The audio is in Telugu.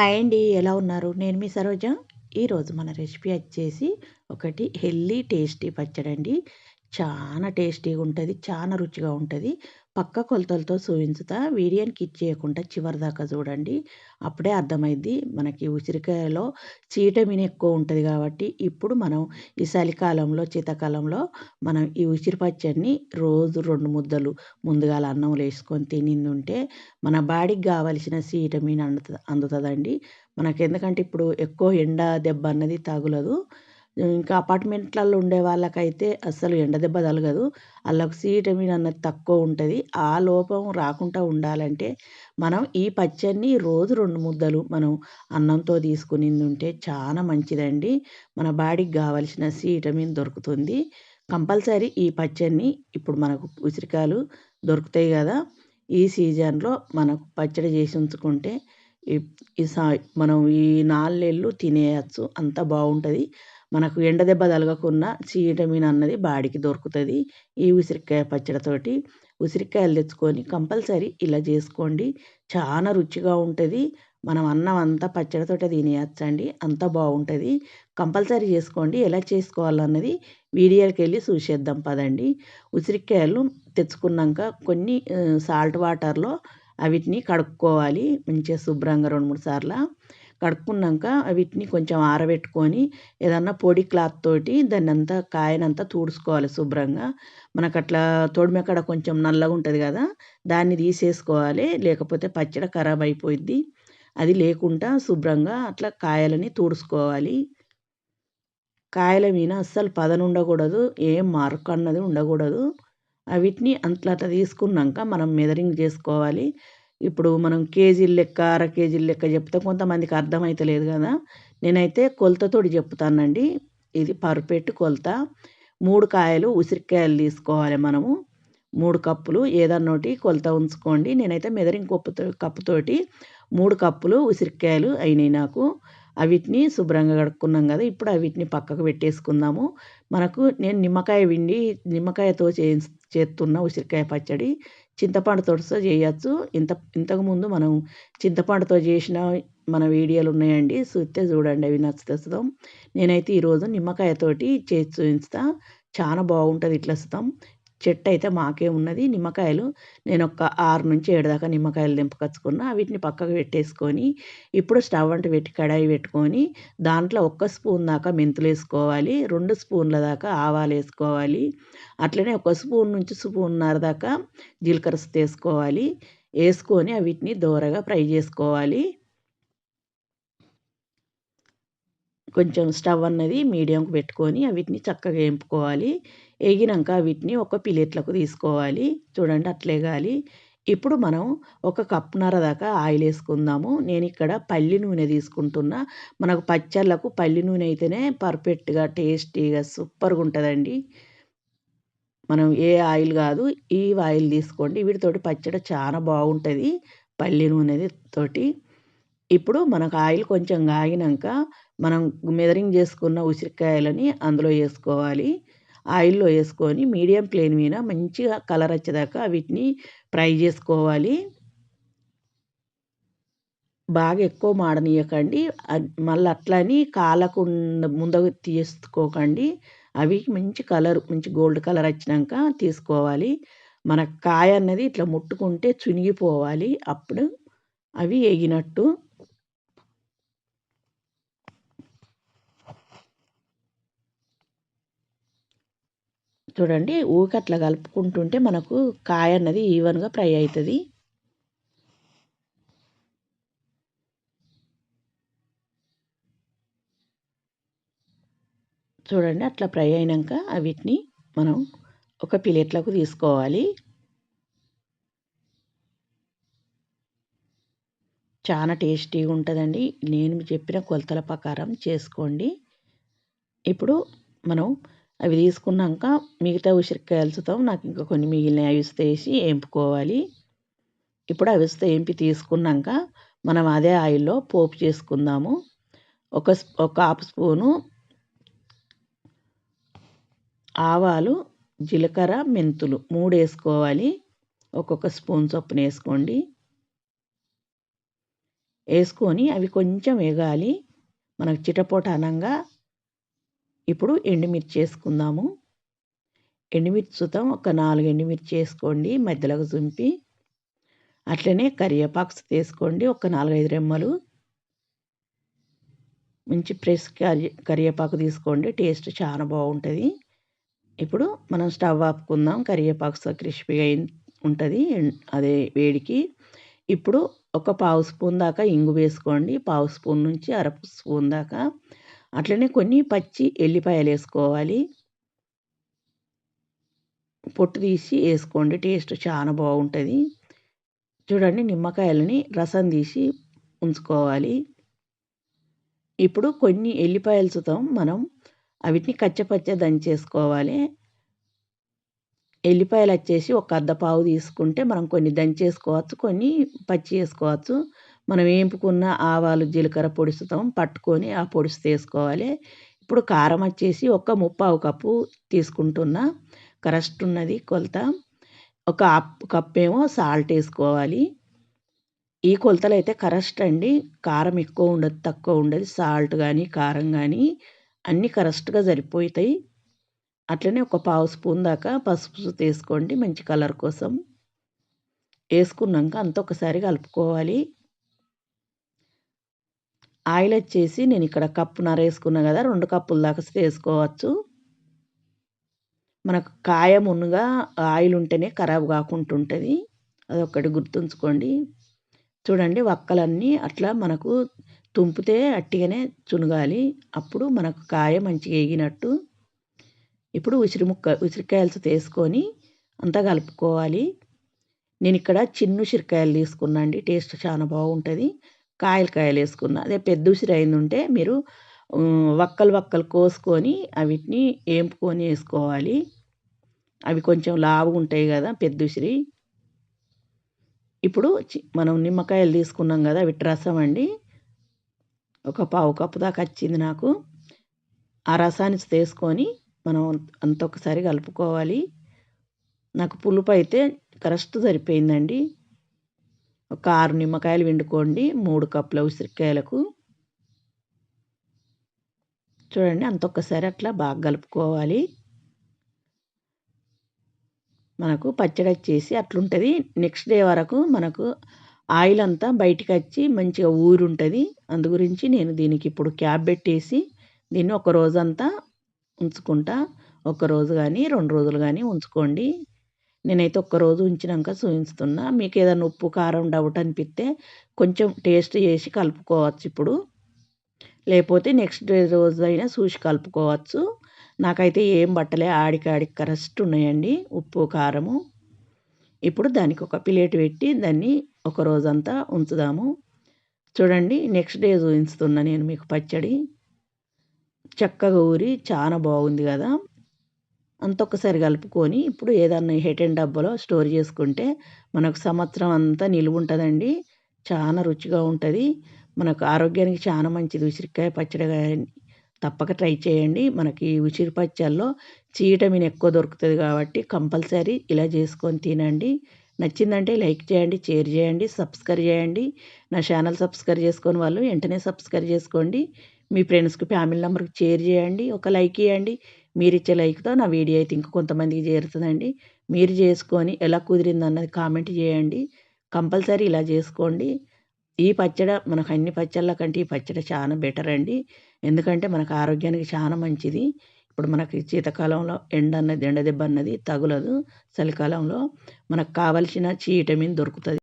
హాయ్ అండి ఎలా ఉన్నారు? నేను మీ సరోజ. ఈరోజు మన రెసిపీ వచ్చేసి ఒకటి హెల్దీ టేస్టీ పచ్చడి అండి చాలా టేస్టీగా ఉంటుంది చాలా రుచిగా ఉంటుంది. పక్క కొలతలతో చూపించుతా వీడియోని కిచ్ చేయకుండా చివరి దాకా చూడండి. అప్పుడే అర్థమైద్ది మనకి ఉసిరికాయలో చీటమిన్ ఎక్కువ ఉంటుంది కాబట్టి ఇప్పుడు మనం ఈ చలికాలంలో శీతాకాలంలో మనం ఈ ఉసిరి పచ్చడిని రోజు రెండు ముద్దలు ముందుగాల అన్నంలో వేసుకొని తినిందుంటే మన బాడీకి కావలసిన సీటమిన్ అందుతుంది అందుతుందండి. మనకి ఎందుకంటే ఇప్పుడు ఎక్కువ ఎండ దెబ్బ అన్నది తగులదు. ఇంకా అపార్ట్మెంట్లలో ఉండే వాళ్ళకైతే అస్సలు ఎండ దెబ్బ తగలదు. వాళ్ళకు సి విటమిన్ అన్నది తక్కువ ఉంటుంది. ఆ లోపం రాకుండా ఉండాలంటే మనం ఈ పచ్చడిని రోజు రెండు ముద్దలు మనం అన్నంతో తీసుకుని ఉంటే చాలా మంచిదండి. మన బాడీకి కావలసిన సి విటమిన్ దొరుకుతుంది. కంపల్సరీ ఈ పచ్చడిని ఇప్పుడు మనకు ఉసిరికాయలు దొరుకుతాయి కదా. ఈ సీజన్లో మనకు పచ్చడి చేసి ఉంచుకుంటే ఈ సా మనం ఈ నాలుగేళ్ళు తినేయచ్చు. అంత బాగుంటుంది. మనకు ఎండ దెబ్బ తలగకుండా సి విటమిన్ అన్నది బాడీకి దొరుకుతుంది. ఈ ఉసిరికాయ పచ్చడితోటి ఉసిరికాయలు తెచ్చుకొని కంపల్సరీ ఇలా చేసుకోండి. చాలా రుచిగా ఉంటుంది. మనం అన్నం అంతా పచ్చడితోటే తినేయచ్చండి. అంత బాగుంటుంది. కంపల్సరీ చేసుకోండి. ఎలా చేసుకోవాలన్నది వీడియోకి వెళ్ళి చూసేద్దాం పదండి. ఉసిరికాయలు తెచ్చుకున్నాక కొన్ని సాల్ట్ వాటర్లో అవిటిని కడుక్కోవాలి. మంచిగా శుభ్రంగా రెండు మూడు సార్లు కడుక్కున్నాక వీటిని కొంచెం ఆరబెట్టుకొని ఏదన్నా పొడి క్లాత్ తోటి దాన్ని అంతా కాయనంతా తుడుచుకోవాలి శుభ్రంగా. మనకు అట్లా తొడిమెక్కడ కొంచెం నల్లగా ఉంటుంది కదా దాన్ని తీసేసుకోవాలి. లేకపోతే పచ్చడి ఖరాబ్ అయిపోయిద్ది. అది లేకుండా శుభ్రంగా అట్లా కాయలని తుడుచుకోవాలి. కాయల మీద అస్సలు పదను ఉండకూడదు ఏం మార్క్ అన్నది ఉండకూడదు. వీటిని అట్లా అట్లా తీసుకున్నాక మనం మెదరింగ్ చేసుకోవాలి. ఇప్పుడు మనం కేజీల లెక్క అర కేజీల లెక్క చెప్తే కొంతమందికి అర్థమవుతలేదు కదా. నేనైతే కొలతతోటి చెప్తానండి. ఇది పర్ఫెక్ట్ కొలత. మూడు కాయలు ఉసిరికాయలు తీసుకోవాలి మనము. మూడు కప్పులు ఏదన్నా ఒకటి కొలత ఉంచుకోండి. నేనైతే మెదరింగ్ కప్పుతో కప్పుతోటి మూడు కప్పులు ఉసిరికాయలు అయినాయి నాకు. అవిటిని శుభ్రంగా కడుక్కున్నాం కదా. ఇప్పుడు అవిటిని పక్కకు పెట్టేసుకుందాము. మనకు నేను నిమ్మకాయ విండి నిమ్మకాయతో చే చేస్తున్న ఉసిరికాయ పచ్చడి. చింతపండుతో చేయొచ్చు. ఇంత ఇంతకుముందు మనం చింతపండుతో చేసిన మన వీడియోలు ఉన్నాయండి. చూస్తే చూడండి అవి నచ్చుతాం నేనైతే ఈరోజు నిమ్మకాయతోటి చేసి చూపిస్తా. చాలా బాగుంటుంది ఇట్లా వస్తాం. చెట్టు అయితే మాకే ఉన్నది. నిమ్మకాయలు నేను ఒక ఆరు నుంచి ఏడు దాకా నిమ్మకాయలు దింపకచ్చుకున్న వీటిని పక్కకు పెట్టేసుకొని ఇప్పుడు స్టవ్ అంట పెట్టి కడాయి పెట్టుకొని దాంట్లో ఒక్క స్పూన్ దాకా మెంతులు వేసుకోవాలి రెండు స్పూన్ల దాకా ఆవాలు వేసుకోవాలి అట్లనే ఒక స్పూన్ నుంచి స్పూన్నర దాకా జీలకర్ర వేసుకోవాలి వేసుకొని వీటిని దూరగా ఫ్రై చేసుకోవాలి. కొంచెం స్టవ్ అన్నది మీడియంకి పెట్టుకొని వీటిని చక్కగా వేపుకోవాలి. వేగినాక వీటిని ఒక ప్లేట్లకు తీసుకోవాలి. చూడండి అట్లే గాలి. ఇప్పుడు మనం ఒక కప్పున్నర దాకా ఆయిల్ వేసుకుందాము. నేను ఇక్కడ పల్లి నూనె తీసుకుంటున్నా. మనకు పచ్చళ్ళకు పల్లి నూనె అయితేనే పర్ఫెక్ట్గా టేస్టీగా సూపర్గా ఉంటుందండి. మనం ఏ ఆయిల్ కాదు ఈ ఆయిల్ తీసుకోండి. వీటితోటి పచ్చడి చాలా బాగుంటుంది పల్లి నూనె తోటి. ఇప్పుడు మనకు ఆయిల్ కొంచెం కాగినాక మనం మెదరింగ్ చేసుకున్న ఉసిరికాయలని అందులో వేసుకోవాలి. ఆయిల్లో వేసుకొని మీడియం ఫ్లేమ్ మీద మంచిగా కలర్ వచ్చేదాకా వీటిని ఫ్రై చేసుకోవాలి. బాగా ఎక్కువ మాడనీయకండి. మళ్ళీ అట్లని కాలకుండా ముందకు తీసుకోకండి. అవి మంచి కలర్ మంచి గోల్డ్ కలర్ వచ్చినాక తీసుకోవాలి. మన కాయ అన్నది ఇట్లా ముట్టుకుంటే చునిగిపోవాలి. అప్పుడు అవి వేగినట్టు చూడండి ఊకి అట్లా కలుపుకుంటుంటే మనకు కాయ అన్నది ఈవెన్గా ఫ్రై అవుతుంది చూడండి అట్లా ఫ్రై అయినాక వీటిని మనం ఒక ప్లేట్లకు తీసుకోవాలి. చాలా టేస్టీగా ఉంటుందండి. నేను చెప్పిన కొలతల ప్రకారం చేసుకోండి. ఇప్పుడు మనం అవి తీసుకున్నాక మిగతా ఉసిరికాయలు నాకు ఇంకా కొన్ని మిగిలిన అవిస్తే వేసి వేపుకోవాలి ఇప్పుడు అవిస్తే వేంపి తీసుకున్నాక మనం అదే ఆయిల్లో పోపు చేసుకుందాము. ఒక ఒక హాఫ్ స్పూను ఆవాలు జీలకర్ర మెంతులు మూడు వేసుకోవాలి. ఒక్కొక్క స్పూన్ చొప్పున వేసుకోండి. వేసుకొని అవి కొంచెం వేగాలి. మనకు చిటపోట అనంగా ఇప్పుడు ఎండుమిర్చి వేసుకుందాము ఎండుమిర్చితో. ఒక నాలుగు ఎండుమిర్చి వేసుకోండి మధ్యలోకి చుంపి అట్లనే కరివేపాకు తీసుకోండి. ఒక నాలుగైదు రెమ్మలు. మంచి ఫ్రెష్ కరి కరివేపాకు తీసుకోండి. టేస్ట్ చాలా బాగుంటుంది. ఇప్పుడు మనం స్టవ్ ఆపుకుందాం. కరివేపాకు క్రిస్పీగా ఉంటుంది. అదే వేడికి. ఇప్పుడు ఒక పావు స్పూన్ దాకా ఇంగు వేసుకోండి. పావు స్పూన్ నుంచి అర స్పూన్ దాకా అట్లనే కొన్ని పచ్చి ఎల్లిపాయలు వేసుకోవాలి. పొట్టు తీసి వేసుకోండి టేస్ట్ చాలా బాగుంటుంది. చూడండి నిమ్మకాయలని రసం తీసి ఉంచుకోవాలి. ఇప్పుడు కొన్ని ఎల్లిపాయలు చూద్దాం మనం అవిటిని కచ్చపచ్చ దంచేసుకోవాలి. ఎల్లిపాయలు వచ్చేసి ఒక అర్ధపావు తీసుకుంటే మనం కొన్ని దంచేసుకోవచ్చు కొన్ని పచ్చి వేసుకోవచ్చు. మనం వేపుకున్న ఆవాలు జీలకర్ర పొడుస్తాం పట్టుకొని ఆ పొడుసు తీసుకోవాలి. ఇప్పుడు కారం వచ్చేసి ఒక ముప్పావు కప్పు తీసుకుంటున్నా. కరెక్ట్ ఉన్నది కొలత. ఒక కప్ ఏమో సాల్ట్ వేసుకోవాలి. ఈ కొలతలు అయితే కరెస్ట్ అండి. కారం ఎక్కువ ఉండదు తక్కువ ఉండదు. సాల్ట్ కానీ కారం కానీ అన్నీ కరెక్ట్గా సరిపోతాయి. అట్లనే ఒక పావు స్పూన్ దాకా పసుపు తీసుకోండి మంచి కలర్ కోసం. వేసుకున్నాక అంత ఒకసారి కలుపుకోవాలి. ఆయిల్ వచ్చేసి నేను ఇక్కడ కప్పున్నర వేసుకున్నా కదా రెండు కప్పుల దాకా వేసుకోవచ్చు. మనకు కాయ మున్నుగా ఆయిల్ ఉంటేనే ఖరాబ్ కాకుండా ఉంటుంది. అదొకటి గుర్తుంచుకోండి. చూడండి వక్కలన్నీ అట్లా మనకు తుంపితే అట్టిగానే చునగాలి. అప్పుడు మనకు కాయ మంచిగా ఎగినట్టు ఇప్పుడు ఉసిరి ముక్క ఉసిరికాయలు తీసుకొని అంతా కలుపుకోవాలి. నేను ఇక్కడ చిన్న ఉసిరికాయలు తీసుకున్నాండి టేస్ట్ చాలా బాగుంటుంది. కాయలు కాయలు వేసుకున్నా అదే పెద్ద ఉసిరి అయింది ఉంటే మీరు వక్కలు వక్కలు కోసుకొని వీటిని వేంపుకొని వేసుకోవాలి. అవి కొంచెం లావుగా ఉంటాయి కదా పెద్ద ఉసిరి. ఇప్పుడు మనం నిమ్మకాయలు తీసుకున్నాం కదా వీటి రసం అండి. ఒక పావు కప్పు దాకా వచ్చింది నాకు. ఆ రసాన్ని తీసుకొని మనం అంత ఒకసారి కలుపుకోవాలి. నాకు పులుపు అయితే కరెక్ట్ సరిపోయిందండి. ఒక ఆరు నిమ్మకాయలు వండుకోండి. మూడు కప్పుల ఉసిరికాయలకు. చూడండి అంత ఒక్కసారి అట్లా బాగా కలుపుకోవాలి. మనకు పచ్చడి వచ్చేసి అట్లుంటుంది. నెక్స్ట్ డే వరకు మనకు ఆయిల్ అంతా బయటికి వచ్చి మంచిగా ఊరు ఉంటుంది అందు గురించి నేను దీనికి ఇప్పుడు క్యాప్ పెట్టేసి దీన్ని ఒక రోజంతా ఉంచుకుంటా. ఒక రోజు కానీ రెండు రోజులు కానీ ఉంచుకోండి. నేనైతే ఒక్కరోజు ఉంచినాక చూపిస్తున్నా మీకు ఏదైనా ఉప్పు కారం డౌట్ అనిపిస్తే కొంచెం టేస్ట్ చేసి కలుపుకోవచ్చు ఇప్పుడు. లేకపోతే నెక్స్ట్ డే రోజు అయినా చూసి కలుపుకోవచ్చు. నాకైతే ఏం బట్టలే ఆడికాడికి కరెస్ట్ ఉన్నాయండి. ఉప్పు కారము. ఇప్పుడు దానికి ఒక ప్లేట్ పెట్టి దాన్ని ఒక రోజంతా ఉంచుదాము. చూడండి నెక్స్ట్ డే చూపిస్తున్నా నేను మీకు పచ్చడి. చక్కగా ఊరి చాలా బాగుంది కదా. అంత ఒక్కసారి కలుపుకొని ఇప్పుడు ఏదన్నా హెటెన్ డబ్బాలో స్టోర్ చేసుకుంటే మనకు సంవత్సరం అంతా నిలువ ఉంటుందండి. చాలా రుచిగా ఉంటుంది. మనకు ఆరోగ్యానికి చాలా మంచిది. ఉసిరికాయ పచ్చడి తప్పక ట్రై చేయండి. మనకి ఉసిరి పచ్చల్లో చీటమిన్ ఎక్కువ దొరుకుతుంది కాబట్టి కంపల్సరీ ఇలా చేసుకొని తినండి. నచ్చిందంటే లైక్ చేయండి షేర్ చేయండి సబ్స్క్రైబ్ చేయండి. నా ఛానల్ సబ్స్క్రైబ్ చేసుకొని వాళ్ళు వెంటనే సబ్స్క్రైబ్ చేసుకోండి. మీ ఫ్రెండ్స్కి ఫ్యామిలీ నెంబర్కి షేర్ చేయండి. ఒక లైక్ ఇవ్వండి. మీరు ఇచ్చే లైక్తో నా వీడియో అయితే ఇంకా కొంతమందికి చేరుతుందండి. మీరు చేసుకొని ఎలా కుదిరింది అన్నది కామెంట్ చేయండి. కంపల్సరీ ఇలా చేసుకోండి. ఈ పచ్చడి మనకు అన్ని పచ్చళ్ళ కంటే ఈ పచ్చడి చాలా బెటర్ అండి. ఎందుకంటే మనకు ఆరోగ్యానికి చాలా మంచిది. ఇప్పుడు మనకి శీతకాలంలో ఎండ అన్నది ఎండ దెబ్బ అన్నది తగులదు చలికాలంలో. మనకు కావలసిన చి విటమిన్ దొరుకుతుంది.